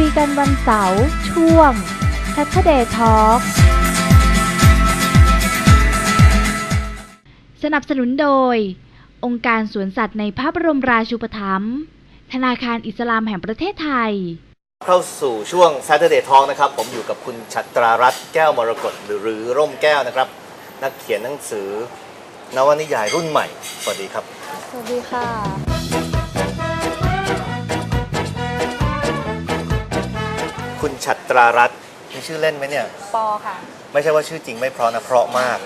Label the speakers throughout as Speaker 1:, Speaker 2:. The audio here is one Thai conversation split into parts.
Speaker 1: คุยกันวันเสาร์ช่วง Saturday Talk สนับสนุนโดย องค์การสวนสัตว์ในพระบรมราชูปถัมภ์ธนาคารอิสลามแห่งประเทศไทย
Speaker 2: เข้าสู่ช่วง Saturday Talk นะครับ ผมอยู่กับคุณชัตรารัตน์แก้วมรกตหรือหรือร่มแก้วนะครับ นักเขียนหนังสือนวนิยายรุ่นใหม่ สวัสดีครับ
Speaker 3: สวัสดีค่ะ
Speaker 2: คุณชัตรารัตน์มีชื่อเล่นไหมเนี่ย
Speaker 3: ปอค่ะ
Speaker 2: ไม่ใช่ว่าชื่อจริงไม่เพราะนะเพราะมาก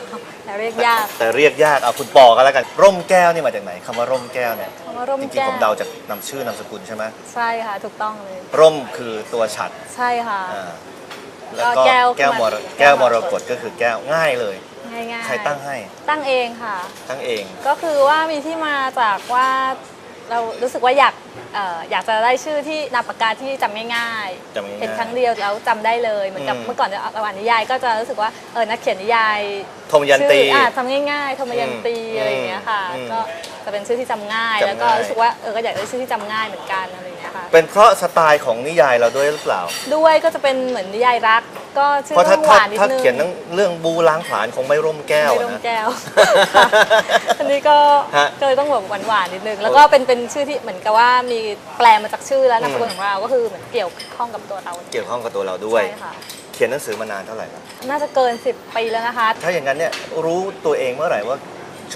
Speaker 3: แต่เรียกยาก
Speaker 2: แต่เรียกยากเอาคุณปอกันแล้วกัน ร่มแก้วนี่มาจากไหนคำว่าร่มแก้วเนี่ย
Speaker 3: คำว่าร่ม
Speaker 2: จริง
Speaker 3: แก้
Speaker 2: ๆ
Speaker 3: ว
Speaker 2: ผมเดาจากนำชื่อนามสกุลใช่ไหม
Speaker 3: ใช่ค่ะ ถูกต้องเลย
Speaker 2: ร่มคือตัวฉัด
Speaker 3: ใช่ค่ะ
Speaker 2: อ่าแล้วก็
Speaker 3: ก็แก้ว
Speaker 2: แก้วมร
Speaker 3: แก้
Speaker 2: แก้ว
Speaker 3: ว
Speaker 2: ม
Speaker 3: ม
Speaker 2: ร
Speaker 3: ร
Speaker 2: ก
Speaker 3: ก
Speaker 2: ต
Speaker 3: ต
Speaker 2: ก็คือแก้วง่ายเลย
Speaker 3: ง่ายๆ
Speaker 2: ใครตั้งให้
Speaker 3: ตั้งเองค่ะ
Speaker 2: ตั้งเอง
Speaker 3: ก็คือว่ามีที่มาจากว่า เรารู้สึกว่าอยากเอ่ออยากจะได้ชื่อที่นามปากกาที่จำง่าย
Speaker 2: จำง่ายๆ
Speaker 3: เห็นครั้งเดียวแล้วจำได้เลยเหมือนกับ
Speaker 2: อืม
Speaker 3: เมื่อก่อนเนี่ยอ่านนิยาย ก็จะรู้สึกว่าเออนักเขียนนิยาย
Speaker 2: ธมยันตี
Speaker 3: ชื่ออ่าทำง่ายๆธมยันตี
Speaker 2: อืม
Speaker 3: อะไรอย่างเงี้ยค่ะ
Speaker 2: อืม
Speaker 3: ก็จะเป็นชื่อที่จำง่าย
Speaker 2: จำง่าย
Speaker 3: แล้วก็รู้สึกว่าเออก็อยากได้ชื่อที่จำง่ายเหมือนกันอะไร อย่างเงี้ยค่ะ
Speaker 2: เป็นเพราะสไตล์ของนิยายเราด้วยหรือเปล่า
Speaker 3: ด้วยก็จะเป็นเหมือนนิยายรัก ก็ชื่อ
Speaker 2: เพราะถ้า
Speaker 3: ต้องห
Speaker 2: ถ้าวา
Speaker 3: นนิด
Speaker 2: ถ้า
Speaker 3: นึง
Speaker 2: เขียนเรื่องบูล้างผลาญคงไม่ร่มแก้ว
Speaker 3: ไม่ร่ม
Speaker 2: นะ
Speaker 3: แก้วค่ะอันนี้ก็
Speaker 2: ฮะ
Speaker 3: ก็เลยต้องแบบหวานๆนิดนึงแล้วก็เป็นเป็นชื่อที่เหมือนกับว่ามีแปลมาจากชื่อและนามสกุลของเราก็คือเหมือนเกี่ยวข้องกับตัวเรา
Speaker 2: เกี่ยวข้องกับตัวเราด้วย
Speaker 3: ใช่ค่ะ
Speaker 2: เขียนหนังสือมานานเท่าไหร่แล้ว
Speaker 3: น่าจะเกิน 10 ปีแล้วนะคะ
Speaker 2: ถ้าอย่างนั้นเนี่ยรู้ตัวเองเมื่อไหร่ว่า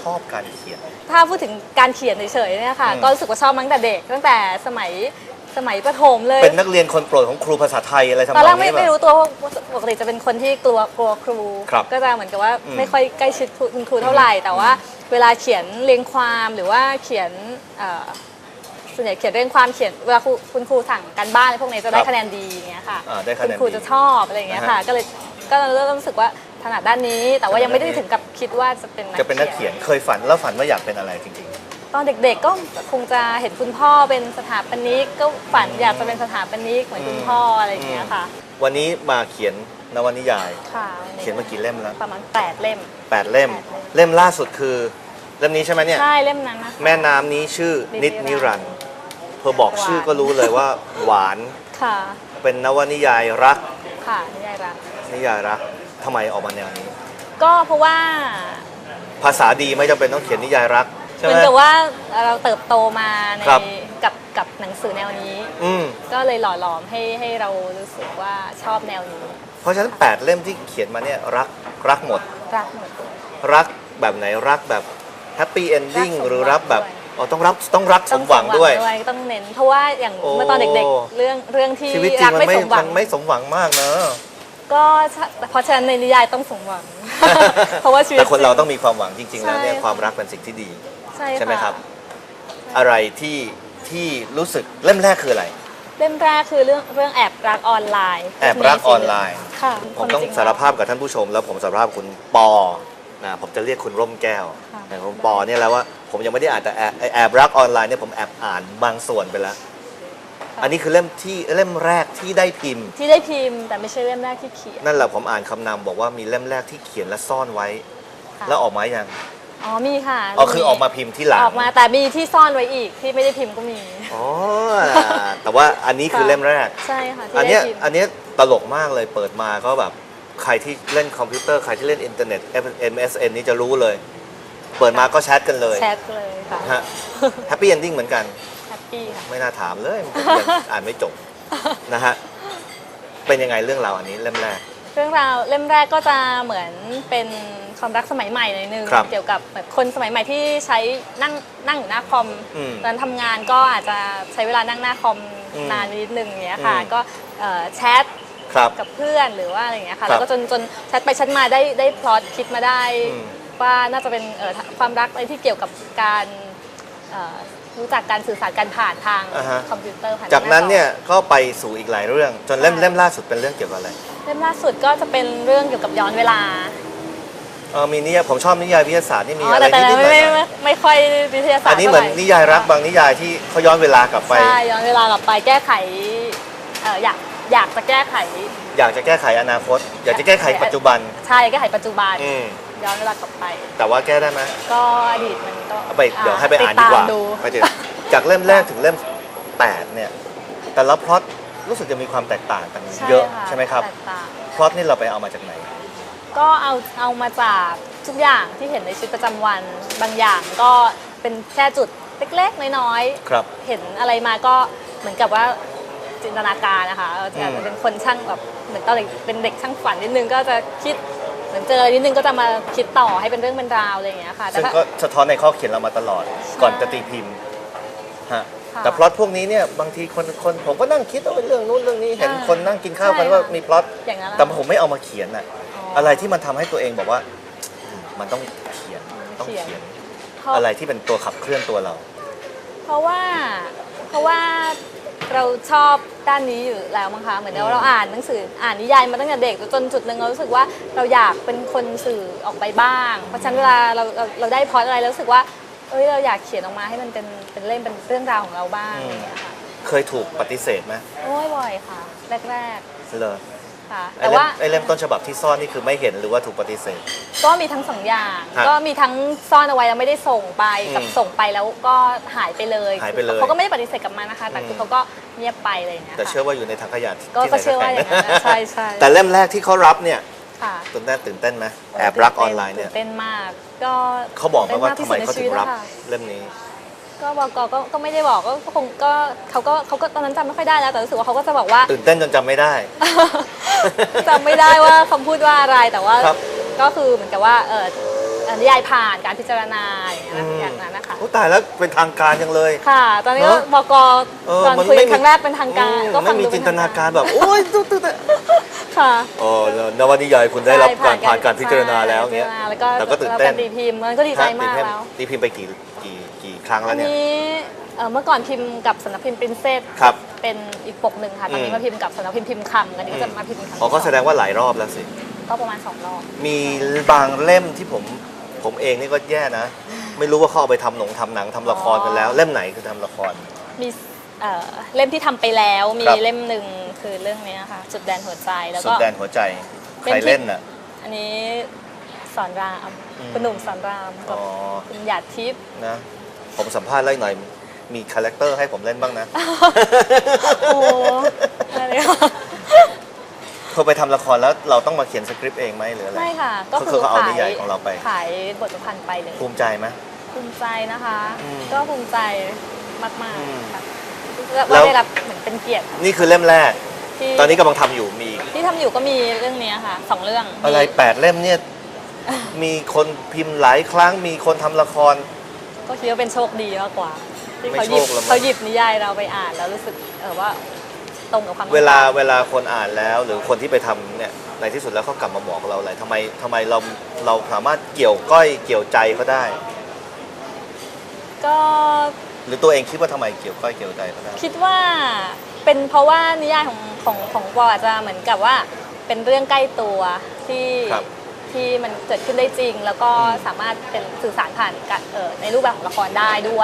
Speaker 2: ชอบการเขียน
Speaker 3: ถ้าพูดถึงการเขียนเฉยๆเนี่ยค่ะ
Speaker 2: อืม
Speaker 3: ก็รู้สึกว่าชอบมาตั้งแต่เด็ก ตั้งแต่สมัย สมัยประถมเลย
Speaker 2: เป็นนักเรียนคนโปรดของครูภาษาไทยอะไรทำน
Speaker 3: ตอน
Speaker 2: อ
Speaker 3: แรงกไม่
Speaker 2: นี้
Speaker 3: ไม่
Speaker 2: ป่ะ
Speaker 3: รู้ตัวว่าปกติจะเป็นคนที่กลัวกลัวครู
Speaker 2: ครับ
Speaker 3: ก็จะเหมือนกับว่า
Speaker 2: อืม
Speaker 3: ไม่ค่อยใกล้ชิดคุณครูเท่าไหร่ แต่ว่าเวลาเขียนเรียงความหรือว่าเขียนเอ่อส่วนใหญ่เขียนเรียงความเขียนเวลาครูคุณครูสั่งการบ้านอะไรพวกนี้จะได้คะแนนดีอย่างเงี้ยค่ะ
Speaker 2: อ่าได้คะ
Speaker 3: คุณ
Speaker 2: แนน
Speaker 3: ครู
Speaker 2: ดี
Speaker 3: จะชอบอะไรอย่างเงี้ยค่ะก็เลยก็เริ่มรู้สึกว่าถนัดด้านนี้ แต่ว่ายังไม่ได้ถึงกับคิดว่าจะเป็น
Speaker 2: จะเป็นนักเขียนเคยฝันแล้วฝันว่าอยากเป็นอะไรจริง
Speaker 3: ตอนเด็กๆก็คงจะเห็นคุณพ่อเป็นสถาปนิกก็ฝันอยากจะเป็นสถาปนิกเหมือนคุณพ่ออะไรอย่างเงี้ยค่ะ
Speaker 2: ๆวันนี้มาเขียนนวนิยาย
Speaker 3: ค่ะ
Speaker 2: เขียนมากี่เล่มแล้ว
Speaker 3: ประมาณ8เล่ม
Speaker 2: แปดเล่ม เล่มล่าสุดคือเล่มนี้ใช่ไหมเนี่ย
Speaker 3: ใช่เล่มนั้นนะคะ
Speaker 2: แม่น้ำนี้ชื่อนิดนิรันดร์เธอบอกชื่อก็รู้เลยว่าหวาน
Speaker 3: ค่ะ
Speaker 2: เป็นนวนิยายรัก
Speaker 3: ค่ะนิยายรัก
Speaker 2: นิยายรักทำไมออกมาแนวนี้
Speaker 3: ก็เพราะว่า
Speaker 2: ภาษาดีไม่จำเป็นต้องเขียนนิยายรักใช่
Speaker 3: เห
Speaker 2: ไห
Speaker 3: มื
Speaker 2: ม
Speaker 3: อนกับว่าเราเติบโตมาใน
Speaker 2: ครับ
Speaker 3: กับกับหนังสือแนวนี้
Speaker 2: อืม
Speaker 3: ก็เลยหล่อหลอมให้ให้เรารู้สึกว่าชอบแนวนี้
Speaker 2: เพราะฉะนั้น 8 เล่มที่เขียนมาเนี่ยรักรักหมด
Speaker 3: รักหมด
Speaker 2: รักแบบไหนรักแบบแฮปปี้เอนดิ้ง
Speaker 3: รักสมหวัง
Speaker 2: หรือรักแบบ
Speaker 3: ด้วย
Speaker 2: อ๋อต้องรักต้องรักสมหวังด้วย
Speaker 3: ต้องเน้น เพราะว่าอย่าง
Speaker 2: โอ้
Speaker 3: เมื่อตอนเด็กๆ เรื่องเรื่องที่
Speaker 2: ชีวิตจริ
Speaker 3: รั
Speaker 2: ง
Speaker 3: ก
Speaker 2: มัน
Speaker 3: ไม่
Speaker 2: ไม่
Speaker 3: สมหวั
Speaker 2: มั
Speaker 3: ง
Speaker 2: นไม่สมหวังมากเนอะ
Speaker 3: ก็ใช่เพราะฉะนั้นในนิยายต้องสมหวัง เพราะว่าชีวิต
Speaker 2: แต่คนเรา
Speaker 3: จง
Speaker 2: ต้องมีความหวังจริง ๆ แล้วเนี่ย
Speaker 3: ใช่
Speaker 2: ความรักเป็นสิ่งที่ดี
Speaker 3: ใช่
Speaker 2: ใช่ไหมะครับ อะไรที่ที่รู้สึกเล่มแรกคืออะไร
Speaker 3: เล่มแรกคือเรื่องเรื่องแอบรักออนไลน์
Speaker 2: แอบรักออนไลน์
Speaker 3: ค่ะ
Speaker 2: ผมต้อง
Speaker 3: ควจง
Speaker 2: สารภาพกับท่านผู้ชม แล้วผมสารภาพคุณปอนะผมจะเรียกคุณร่มแก้ว
Speaker 3: ค่ะ
Speaker 2: แต่คุณปอเนี่ยแล้วว่าผมยังไม่ได้อ่านแต่แอบแอบรักออนไลน์เนี่ยผมแอบอ่านบางส่วนไปแล้ว อันนี้คือเล่มที่เล่มแรกที่ได้พิมพ์
Speaker 3: ที่ได้พิมพ์แต่ไม่ใช่เล่มแรกที่เขียน
Speaker 2: นั่นแหละผมอ่านคำนำบอกว่ามีเล่มแรกที่เขียนและซ่อนไว้
Speaker 3: ค่ะ
Speaker 2: แล้วออกมายัง
Speaker 3: อ๋อมีค่ะ
Speaker 2: อ๋อคือออกมาพิมพ์ที่หลัง
Speaker 3: ออกมาแต่มีที่ซ่อนไว้อีกที่ไม่ได้พิมพ์ก็มี
Speaker 2: อ๋อ แต่ว่าอันนี้คือเล่มแรก
Speaker 3: ใช่ค่ะที่
Speaker 2: อัน
Speaker 3: ได้
Speaker 2: เนี้ย
Speaker 3: พิมพ์
Speaker 2: อันเนี้ยตลกมากเลยเปิดมาก็แบบใครที่เล่นคอมพิวเตอร์ใครที่เล่นอินเทอร์เน็ต MSN นี่จะรู้เลย เปิดมาก็แชทกันเลย
Speaker 3: แชทเลยค่ะ
Speaker 2: ฮะแฮปปี้เอนดิ้งเหมือนกัน
Speaker 3: แฮปปี้ค่ะ
Speaker 2: ไม่น่าถามเลยผมยังอ่านไม่จบนะฮะเป็นยังไงเรื่องราวอันนี้เล่มแรก
Speaker 3: เรื่องราวเล่มแรกก็จะเหมือนเป็น ความรักสมัยใหม่หน่อยนึง
Speaker 2: ครับ
Speaker 3: เกี่ยวกับแบบคนสมัยใหม่ที่ใช้นั่งนั่งอยู่หน้าคอม
Speaker 2: อืม
Speaker 3: ตอนทำงานก็อาจจะใช้เวลานั่งหน้าคอม
Speaker 2: อืม
Speaker 3: นานนิดนึงอย่างเงี้ยค่ะ
Speaker 2: อืม
Speaker 3: ก็เอ่อแชท
Speaker 2: ครับ
Speaker 3: กับเพื่อนหรือว่าอะไรอย่างเงี้ย
Speaker 2: ครั
Speaker 3: ค่ะ
Speaker 2: บ
Speaker 3: แล้วก็จนจนแชทไปแชทมาได้ได้พลอตคิดมาได้
Speaker 2: อืม
Speaker 3: ว่าน่าจะเป็นเอ่อความรักอะไรที่เกี่ยวกับการเอ่อรู้จักการสื่อสารกันผ่านทาง
Speaker 2: อ่าฮะ
Speaker 3: คอมพิวเตอร์ผ่าน
Speaker 2: จากนั้น
Speaker 3: หจอ
Speaker 2: เนี่ยก็ไปสู่อีกหลายเรื่อง จนเล่ม
Speaker 3: ใช่
Speaker 2: เล่มล่าสุดเป็นเรื่องเกี่ยวกับอะไร
Speaker 3: เล่มล่าสุดก็จะเป็นเรื่องเกี่ยวกับย้อนเวลา
Speaker 2: เออมีนิยายผมชอบนิยายวิทยาศาสตร์นี่มี
Speaker 3: อ๋อ
Speaker 2: อะไร
Speaker 3: แต่แต่
Speaker 2: นิดๆห
Speaker 3: ไม่
Speaker 2: น่
Speaker 3: ไม่
Speaker 2: อย
Speaker 3: ไม่ไม่ค่อยวิทยา
Speaker 2: ๆ
Speaker 3: ศาสต
Speaker 2: อั
Speaker 3: ร์
Speaker 2: นนี้เหมือน
Speaker 3: ท่าไนิ
Speaker 2: ยายรักบางนิยายที่เขาย้อนเวลากลับไป
Speaker 3: ใช่ย้อนเวลากลับไปแก้ไขเอ่ออยากอยากจะแก้ไข
Speaker 2: อยากจะแก้ไขอนาคต อยากจะแก้ไขปัจจุบัน
Speaker 3: ใช่แก้ไขปัจจุบัน
Speaker 2: อืม
Speaker 3: ย้อนเวลากลับไป
Speaker 2: แต่ว่าแก้ได้ไหม
Speaker 3: ก็อดีตมันก็
Speaker 2: เอาไปเดี๋ยวให้ไปอ่านดีกว่า
Speaker 3: ติตมดู
Speaker 2: ไปเดี๋ยวจากเล่มแรกถึงเล่มแปดเนี่ย แต่ละพล็อตรู้สึกจะมีความแตกต่างกัน
Speaker 3: ใช่
Speaker 2: เยอะ
Speaker 3: ค่ะ
Speaker 2: ใช่ไหมครับ
Speaker 3: แตกต่าง
Speaker 2: พล็อตนี่เราไปเอามาจากไหน
Speaker 3: ก็เอาเอามาจากทุกอย่างที่เห็นในชีวิตประจำวัน บางอย่างก็เป็นแค่จุดเล็กๆน้อย
Speaker 2: ครับ
Speaker 3: ๆเห็นอะไรมาก็เหมือนกับว่าจินตนาการนะคะเออ
Speaker 2: อืม
Speaker 3: จะเป็นคนช่างแบบเหมือนตอนเด็กเป็นเด็กช่างฝันนิดนึงก็จะคิดเหมือนเจออะไรนิดนึงก็จะมาคิดต่อให้เป็นเรื่องเป็นราวอะไรอย่างเงี้ยค่ะแต่
Speaker 2: ซึ่ง
Speaker 3: ถ้า
Speaker 2: ก็สะท้อนในข้อเขียนเรามาตลอด ก่อนจะตีพิมพ์ฮะ
Speaker 3: ค่ะ
Speaker 2: แต่พล็อตพวกนี้เนี่ยบางทีคนคนผมก็นั่งคิดว่าเป็นเรื่องนู้นเรื่องนี้เห็น
Speaker 3: ใช่
Speaker 2: คนนั่งกินข้าวกัน
Speaker 3: ใช่
Speaker 2: ว่า
Speaker 3: ค่ะ
Speaker 2: มีพล็อต
Speaker 3: อย่างนั้นแหละ
Speaker 2: แต่ผมไม่เอามาเขียนอะ
Speaker 3: อ๋ออ
Speaker 2: อะไรที่มันทำให้ตัวเองบอกว่าอืมมันต้องเขียนต้อง
Speaker 3: เขียน
Speaker 2: เขียน
Speaker 3: เพราะ
Speaker 2: อะไรที่เป็นตัวขับเคลื่อนตัวเรา
Speaker 3: เพราะว่าเพราะว่าเราชอบด้านนี้อยู่แล้วมั้งคะเหมือน
Speaker 2: อืม
Speaker 3: เราอ่านหนังสืออ่านนิยายมาตั้งแต่เด็กจนจุดหนึ่งเรารู้สึกว่าเราอยากเป็นคนสื่อออกไปบ้าง เพราะฉะนั้นเวลาเราเราเราได้พล็อตอะไรเรารู้สึกว่าเอ้ยเราอยากเขียนออกมาให้มันเป็นเป็นเล่มเป็นเรื่องราวของเราบ้างอะไรอย่างเงี้ยค่ะ
Speaker 2: เคยถูกปฏิเสธไหม
Speaker 3: โอ้ยบ่อยค่ะ แรก
Speaker 2: เลย
Speaker 3: ๆ ค่ะ
Speaker 2: ไอ้
Speaker 3: แต่
Speaker 2: เล่ม
Speaker 3: ว่า
Speaker 2: ไอ้เล่มต้นฉบับที่ซ่อนนี่คือไม่เห็นหรือว่าถูกปฏิเสธ
Speaker 3: ก็มีทั้งสองอย่าง
Speaker 2: ฮะ
Speaker 3: ก็มีทั้งซ่อนเอาไว้แล้วไม่ได้ส่งไปกับ
Speaker 2: อืม
Speaker 3: ส่งไปแล้วก็หายไปเลย
Speaker 2: หายไปเลย
Speaker 3: เขาก็ไม่ได้ปฏิเสธกลับมานะคะ แต่คือ
Speaker 2: ม
Speaker 3: เขาก็เงียบไปอะไรอย่างเงี้ย
Speaker 2: แต่
Speaker 3: ค่ะ
Speaker 2: เชื่อว่าอยู่ในถังขยะที่
Speaker 3: ก็
Speaker 2: ที่ไหน
Speaker 3: ก็เชื่อว่าอย่างนั้น
Speaker 2: แข็
Speaker 3: นะใช่ใช่
Speaker 2: แต่เล่มแรกที่เขารับเนี่ย
Speaker 3: ค่ะ
Speaker 2: ตื่นเต้นตื่นเต้นไหมแอบรักออนไลน์เนี่ย
Speaker 3: ตื่เต้นมากก็
Speaker 2: เขาบอกไหมว่าทำไม
Speaker 3: ตื่นต้นก
Speaker 2: เขา
Speaker 3: ที่
Speaker 2: ถึ
Speaker 3: สุด
Speaker 2: ง
Speaker 3: ในชีวิต
Speaker 2: รับ
Speaker 3: แล้วค่ะ
Speaker 2: เล่มนี้
Speaker 3: ก็บอกก็ก็ก็ไม่ได้บอกก็ก็คงก็เขาก็เขาก็ตอนนั้นจำไม่ค่อยได้แล้วแต่รู้สึกว่าเขาก็จะบอกว่า
Speaker 2: ตื่นเต้นจนจำไม่ได้
Speaker 3: จำไม่ได้ว่าคำพูดว่าอะไรแต่ว่า
Speaker 2: ครับ
Speaker 3: ก็คือเหมือนกับว่าเออนิยายผ่านการพิจารณาอย่างนั้น
Speaker 2: อืม
Speaker 3: อย่างนั้นนะคะ
Speaker 2: โอ้ตายแล้วเป็นทางการจังเลย
Speaker 3: ค่ะ ตอนนี้ก็
Speaker 2: เนอะ
Speaker 3: บก
Speaker 2: เออ
Speaker 3: ตอน
Speaker 2: มัน
Speaker 3: คุย
Speaker 2: ไม่มี
Speaker 3: ครั้งแรกเป็นทางการ
Speaker 2: อืม
Speaker 3: ก็ฟั
Speaker 2: ไม่
Speaker 3: ง
Speaker 2: มี
Speaker 3: ดู
Speaker 2: จิ
Speaker 3: เป็น
Speaker 2: ตนาการแบบ โอ้ยตุ๊ดตุ๊ดตุ๊ด
Speaker 3: ค่ะ
Speaker 2: โอ้แล้วนวนิยายคุณได้รับการผ่านการพิจารณาแล้ว
Speaker 3: ใช่
Speaker 2: เงี้ย
Speaker 3: แล้วก็
Speaker 2: แต่ก็ตื่นเต้น
Speaker 3: รับการตีพิมพ์มันก็ดีใจมาก
Speaker 2: ฮะ
Speaker 3: แล้ว
Speaker 2: ตีพิมพ์ไปกี่กี่ กี่ครั้ง
Speaker 3: อั
Speaker 2: แล้ว
Speaker 3: น
Speaker 2: เนี่ย
Speaker 3: นี้เอ่อเมื่อก่อนพิมพ์กับสำนักพิมพ์ปรินเซส
Speaker 2: ครับ
Speaker 3: เป็นอีกปกหนึ่งค่ะ ตอนนี้
Speaker 2: อืม
Speaker 3: มาพิมพ์กับสำนักพิมพ์พิมพ์คำกันนี้ก็จะมาพิมพ์ครั้งที่
Speaker 2: อ๋อก็แสดง
Speaker 3: อง
Speaker 2: ว่าหลายรอบแล้วสิ
Speaker 3: ก็ประมาณสองรอบ
Speaker 2: มีบางเล่มที่ผมผมเองนี่ก็แย่นะ ไม่รู้ว่าเขาเอาไปทำหนงทำหนังทำละครกันแล้ว เล่มไหนคือทำละคร
Speaker 3: มีเอ่อเล่มที่ทำไปแล้ว มี
Speaker 2: ครับ
Speaker 3: เล่มหนึ่งคือเรื่องนี้ค่ะจุดแดนหัวใจแล้ว
Speaker 2: สุ
Speaker 3: ก็
Speaker 2: ดแดนหัวใจ ใคร
Speaker 3: เล่มที่
Speaker 2: เล่นน่ะ
Speaker 3: อันนี้สอนราม
Speaker 2: อืม
Speaker 3: คุณหนุ่มสอนรามกับ
Speaker 2: อ๋อ
Speaker 3: คุณหยาดทิพย์
Speaker 2: นะ ผมสัมภาษณ์ไล่หน่อย มีคาแรคเตอร์ให้ผมเล่นบ้างนะ
Speaker 3: โอ้อะไรค่ะ
Speaker 2: พอไปทำละครแล้วเราต้องมาเขียนสคริปต์เองไหมหรืออะไร
Speaker 3: ไม่ค่ะ ก็
Speaker 2: ก็
Speaker 3: คื
Speaker 2: คือ
Speaker 3: อ
Speaker 2: เขาเอา
Speaker 3: ขาย
Speaker 2: นิยายของเราไป
Speaker 3: ขายบทประพันธ์ไปเลย
Speaker 2: ภูมิใจไหม
Speaker 3: ภูมิใจนะคะ
Speaker 2: อืม
Speaker 3: ก็ภูมิใจมาก
Speaker 2: อืม
Speaker 3: ๆค่ะ
Speaker 2: แล้
Speaker 3: ว่าวได้รับเหมือนเป็นเกียรติ
Speaker 2: นี่คือเล่มแรก
Speaker 3: ที่
Speaker 2: ตอนนี้กำลังทำอยู่มีอีก
Speaker 3: ที่ทำอยู่ก็มีเรื่องนี้ค่ะสองเรื่อง
Speaker 2: อะไร
Speaker 3: มี
Speaker 2: แปดเล่มเนี่ย มีคนพิมพ์หลายครั้งมีคนทำละคร
Speaker 3: ก็คิดว่าเป็นโชคดีมากกว่า ที่
Speaker 2: ไม่
Speaker 3: เขาหยิบ
Speaker 2: โชคหรอกมั้ง
Speaker 3: เขาหยิบนิยายเราไปอ่านแล้วรู้สึกเออว่าตรงกับความ
Speaker 2: เวลา
Speaker 3: ต้องกร
Speaker 2: เวลาคนอ่านแล้วหรือคนที่ไปทำเนี่ยในที่สุดแล้วเขากลับมาบอกเราอะไรทำไมทำไมเราเราสามารถเกี่ยวก้อยเกี่ยวใจเขาได้
Speaker 3: ก็
Speaker 2: หรือตัวเองคิดว่าทำไมเกี่ยวก้อยเกี่ยวใจเขาได้
Speaker 3: คิดว่าเป็นเพราะว่านิยายของของของปออาจจะเหมือนกับว่า เป็นเรื่องใกล้ตัวที่
Speaker 2: ครับ
Speaker 3: ที่มันเกิดขึ้นได้จริง แล้วก็
Speaker 2: อืม
Speaker 3: สามารถเป็นสื่อสารผ่านกับเอ่อในรูปแบบของละครได้ด้วย